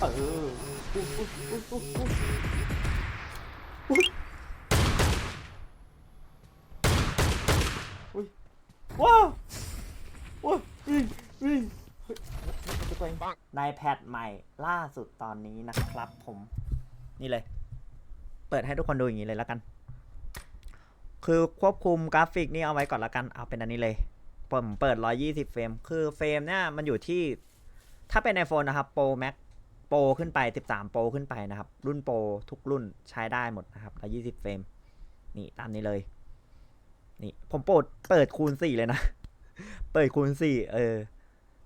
เอออุ๊ยอุ๊ยว้าวว้าววิ่งวิ่งตัวเองในแพดใหม่ล่าสุดตอนนี้นะครับผม นี่เลย เปิดให้ทุกคนดูอย่างนี้เลยแล้วกัน คือควบคุมกราฟิกนี่เอาไว้ก่อนละกัน เอาเป็นอันนี้เลยผมเปิด 120 เฟรม คือเฟรมเนี่ยมันอยู่ที่ ถ้าเป็น iPhone นะครับ Pro Max Pro ขึ้นไป 13 Pro ขึ้นไปนะครับ รุ่น Pro ทุกรุ่นใช้ได้หมดนะครับ120เฟรม นี่ตามนี้เลย นี่ผมเปิดเปิดคูณ 4 เลยนะ เปิดคูณ 4 เออ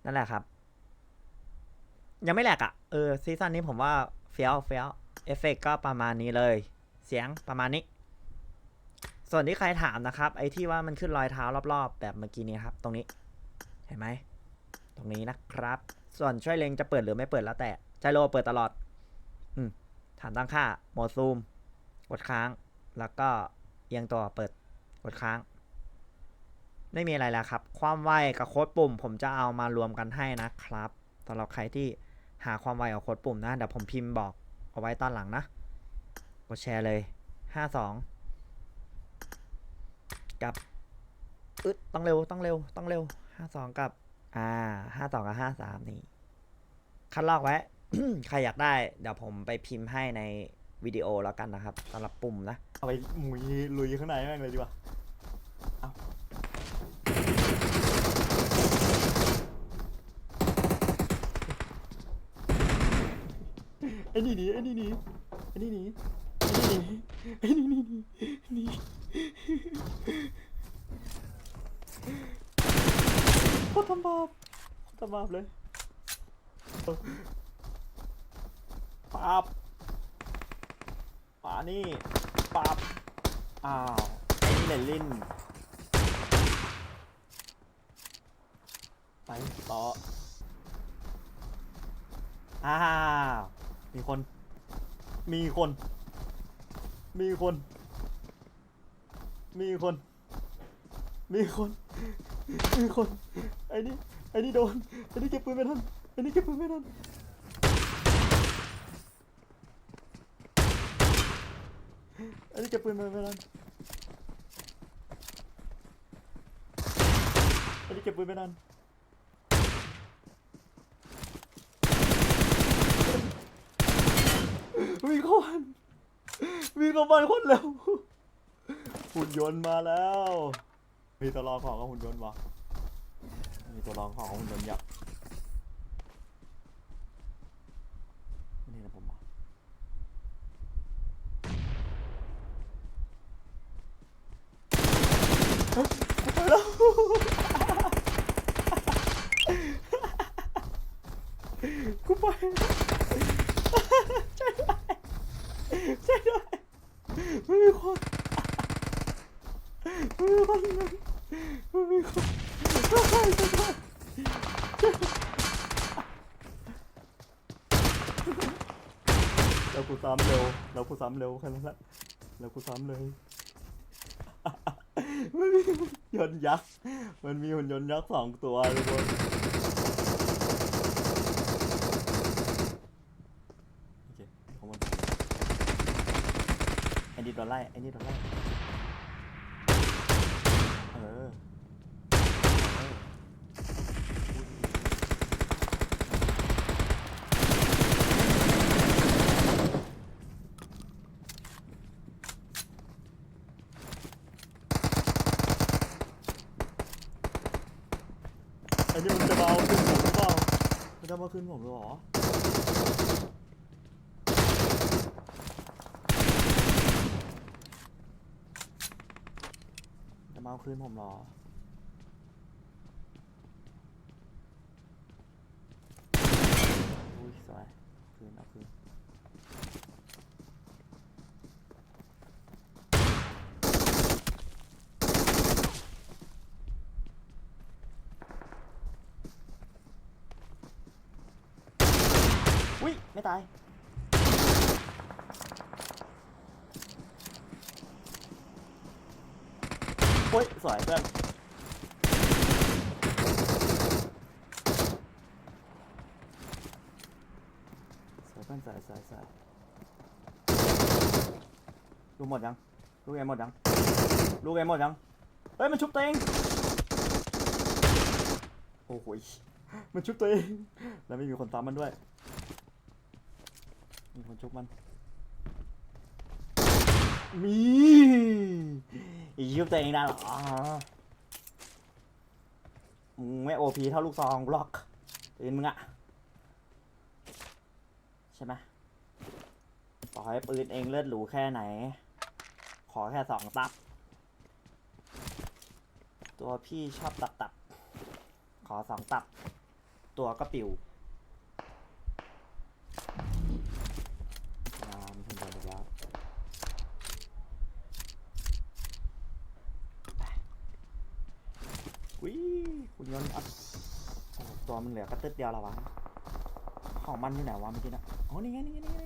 นั่นแหละครับ ยังไม่แหลกอะ่ะ เออ ซีซั่นนี้ผมว่าเฟี้ยวเฟี้ยวเอฟเฟกก็ประมาณนี้เลย เสียงประมาณนี้ ส่วนที่ใครถามนะครับ ไอ้ที่ว่ามันขึ้นรอยเท้ารอบๆ แบบเมื่อกี้นี้ครับ ตรงนี้ เห็นไหม ตรงนี้นะครับ ส่วนช่วยเลงจะเปิดหรือไม่เปิดแล้วแต่ ใจโลเปิดตลอด อืมฐานตั้งค่าโหมดซูม กดค้าง แล้วก็เอียงตัวเปิดกดค้าง ไม่มีอะไรแล้วครับ ความไวกับโค้ดปุ่ม ผมจะเอามารวมกันให้นะครับสำหรับใครที่หาความไวกับโค้ดปุ่มนะเดี๋ยวผมพิมพ์บอกเอาไว้ตอนหลังนะ กดแชร์เลย52กับอึดต้องเร็วต้องเร็วต้องเร็ว52กับ อ่า52กับ53นี่คัดลอกไว้ ใครอยากได้เดี๋ยวผมไปพิมพ์ให้ในวิดีโอแล้วกันนะครับสำหรับปุ่มนะ เอาไปหมุยลุยข้างในแม่งเลยดีกว่าเอาไอ้นี่หนี่ไอ้นี่หนี่ไอ้นี่หนี่ไอ้นี่หนีไอ้นี่หนีหนีโคตรทำบาปโคตรทำบาปเลย ปับป่านี่ปับอ้าวไอ้นี่เลนลินไปต่ออ้าวมีคน มีคน มีคน มีคน มีคน มีคน ไอ้นี่ ไอ้นี่โดน ไอ้นี่เก็บปืนไม่ทัน ไอ้นี่เก็บปืนไม่ทัน อ้นี่เก็บปืนไม่ทันไอ้นี่เก็บปืนไม่ทันมีคนมีคนมาคนเร็วหุ่นยนต์มาแล้ว มีตัวรองของกับหุ่นยนต์วะมีตัวรองของหุ่นยนต์ยักษ์นี่นะผมวะ เฮ้ยไปแล้วกูไปใช่ด้วยไม่มีคนไม่มีคนเลยไม่มีคนช่วยด้วยช่วยด้วยแล้วกูซ้ำเร็วแล้วกูซ้ำเร็วแค่นั้นแหละแล้วกูซ้ำเลย มันมีหุ่นยนต์ยักษ์ มันมีหุ่นยนต์ยักษ์สองตัวทุกคนโอเคของมันไอ้นี่โดนไล่ไอ้นี่โดนไล่เออเออไอ้นี่มันจะมาเอาขึ้นผมหรือเปล่ามัน จะมาขึ้นผมหรอจะมาเอาคืนผมหรออุ้ยสวยคืนเอาคืน ไม่ตาย โอ้ย สวยเพื่อนสวยเพื่อนสวยสวยสวยลูกหมดยัง ลูกเอ็มหมดยัง ลูกเอ็มหมดยัง เฮ้ย มันชุบตัวเอง โอ้โหมันชุบตัวเอง แล้วไม่มีคนตามมันด้วย มีคนชกมัน มียุบตัวเองได้หรอมึงไม่โอพีเท่าลูกซองบล็อกตื่นมึงอะใช่ไหมต่อให้ปืนเองเลือดหรูแค่ไหน ขอแค่สองตับ ตัวพี่ชอบตับตับ ขอสองตับ ตัวก็ปิว ย้อนตัวมันเหลือกระตึ๊ดเดียวละวะ ของมันอยู่ไหนวะเมื่อกี้นะอ๋อนี่ไงนี่ไงนี่ไงนี่ไง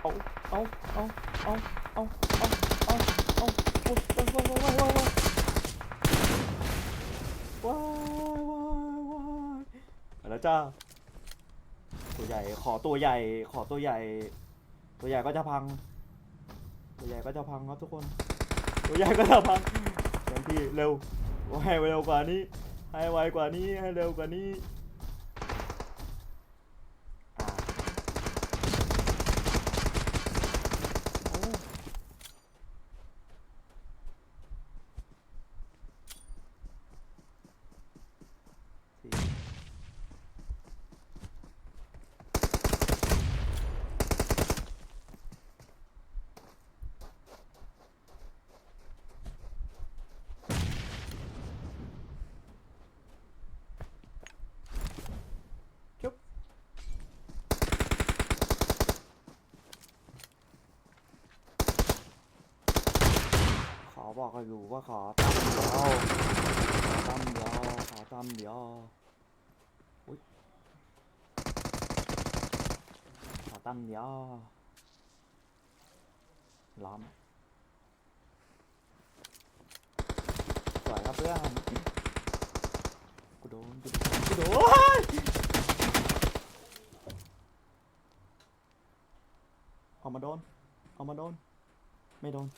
เอาเอาเอาเอาเอาเอาเอาเอาโอ้ยโอ้ยโอ้ยโอ้ยโอ้ยโอ้ยว้ายว้ายว้ายมาแล้วจ้าตัวใหญ่ขอตัวใหญ่ขอตัวใหญ่ ตัวใหญ่ก็จะพัง ตัวใหญ่ก็จะพังครับทุกคน ตัวใหญ่ก็จะพังเต็มที่เร็ว ให้เร็วกว่านี้ ให้ไวกว่านี้ ให้เร็วกว่านี้อ่าโอ้สี่จุ๊บขอ บอกอยู่ว่าขอตั้มเดียวขอตั้มเดียวขอตั้มเดียวอุ้ยขอตั้มเดียวล้อมสวยครับเพื่อนกูโดนกูโดนกูโดนเอามาโดนเอามาโดน ไม่โดน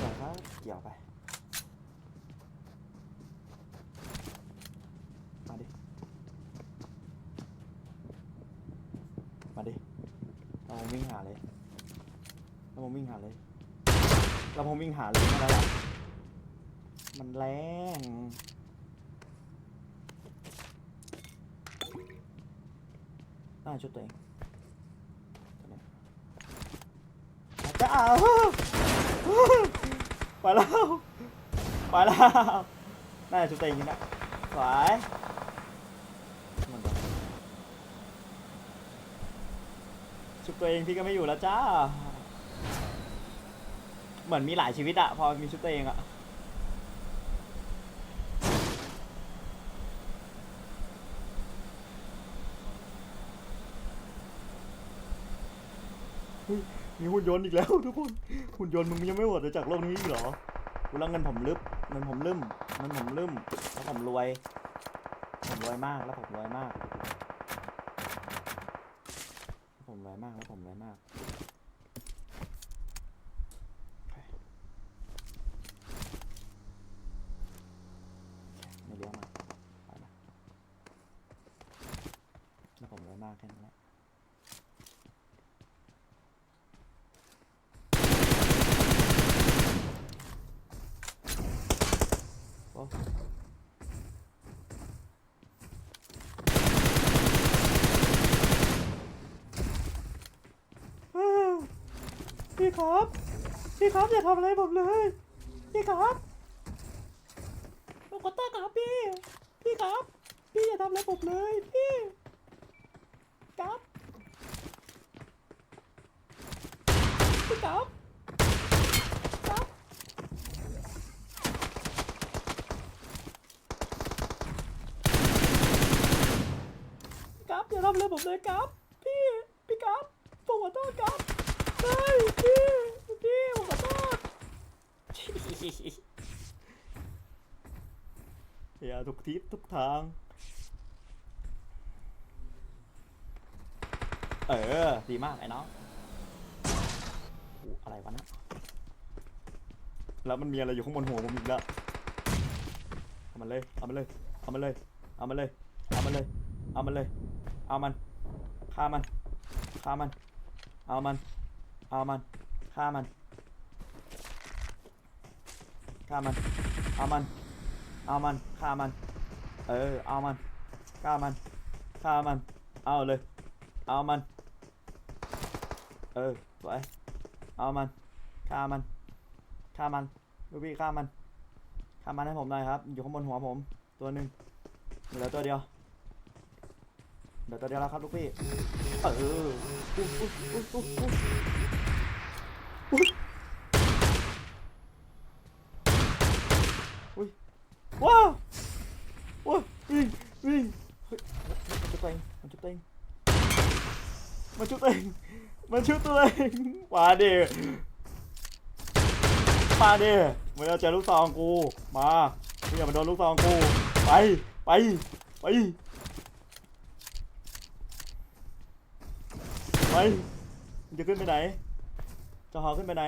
สวยครับเกี่ยวไป มาดิ มาดิเราวิ่งหาเลยเราวิ่งหาเลยเราวิ่งหาเลยมาแล้วล่ะมันแรงน่าชุดตัวเองจะเอาไปแล้ว ไปแล้ว น่าจะชุดตัวเองนี่นะสวยมันก็ ชุดตัวเองพี่ก็ไม่อยู่แล้วจ้า เหมือนมีหลายชีวิตอะพอมีชุดตัวเองอะเฮ้ยมีหุ่นยนต์อีกแล้วทุกคน หุ่นยนต์มึงยังไม่หมดเลยจากโลกนี้อีกเหรอกูแล้วเงินผมลึบเงินผมลืมเงินผมลืมแล้วผมรวย ผมรวยมากแล้วผมรวยมาก อยมากแล้วผมรอยมากไม่เลี้ยวมาไปมาแล้วผมรอยมากแค่นั้นแหละ โอ้ พี่ครับ พี่ครับอย่าทำอะไรผมเลย พี่ครับผมขอโทษครับพี่ พี่ครับ พี่อย่าทำอะไรผมเลยพี่ ครับ พี่ครับ ครับพอย่าทำอะไรผมเลยครับ พี่ พี่ครับผมขอโทษครับเฮ้ยพี่ พี่ผมขอโทษ อย่า ทุกทิศทุกทาง เออ ดีมากไอ้น้องอะไรวะนะแล้วมันมีอะไรอยู่ข้างบนหัวผมอีกแล้วเอามันเลย เอามันเลย เอามันเลย เอามันเลย เอามันเลย เอามันเลย เอามันฆ่ามันฆ่ามัน เอามัน เอามันฆ่ามันฆ่ามันเอามัน เอามันฆ่ามัน เออ เอามันฆ่ามันฆ่ามัน เอาเลย เอามัน เออสวยเอามันฆ่ามันฆ่ามันลูกพี่ฆ่ามันฆ่ามันให้ผมหน่อยครับ อยู่ข้างบนหัวผม ตัวหนึ่งเหลือตัวเดียวเหลือตัวเดียวแล้วครับลูกพี่ เออยอุ๊ย ว้าวว้าววิ่งวิ่งมันจะเต็งมันจะเต็งมันชุดเองมันชุดตัวเองมาดิมาดิมึงเอาเจอลูกซองกูมามึงอย่ามาโดนลูกซองกูไปไปไปไปจะขึ้นไปไหนจะหอขึ้นไปไหน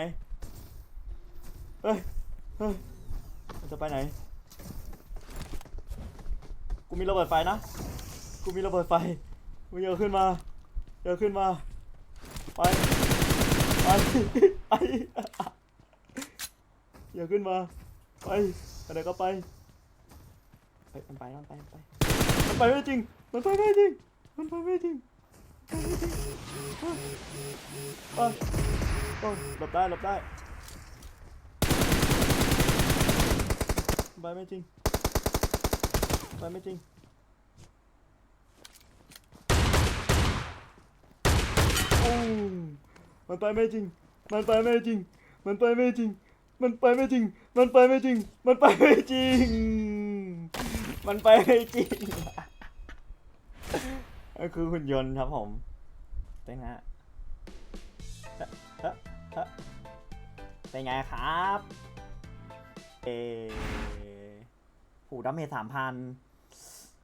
เฮ้ยเฮ้ยมันจะไปไหน กูมีระเบิดไฟนะ กูมีระเบิดไฟมึงอย่าขึ้นมาอย่าขึ้นมา ไป ไป ไปอย่าขึ้นมา ไปไปไหนก็ไปเฮ้ยมันไปมันไปมันไปมันไปไม่จริง มันไปไม่จริง มันไปไม่จริงไปไม่จริงเอ้หลบได้หลบได้ ไปไม่จริง มันไปไม่จริง โอ้ มันไปไม่จริง มันไปไม่จริง มันไปไม่จริง มันไปไม่จริง มันไปไม่จริง มันไปไม่จริง มันไปไม่จริง ก็คือหุ่นยนต์ครับผมเป็นไงฮะเอ๊ะเอ๊ะเอ๊ะเป็นไงครับ เอ หูดาเมจสามพัน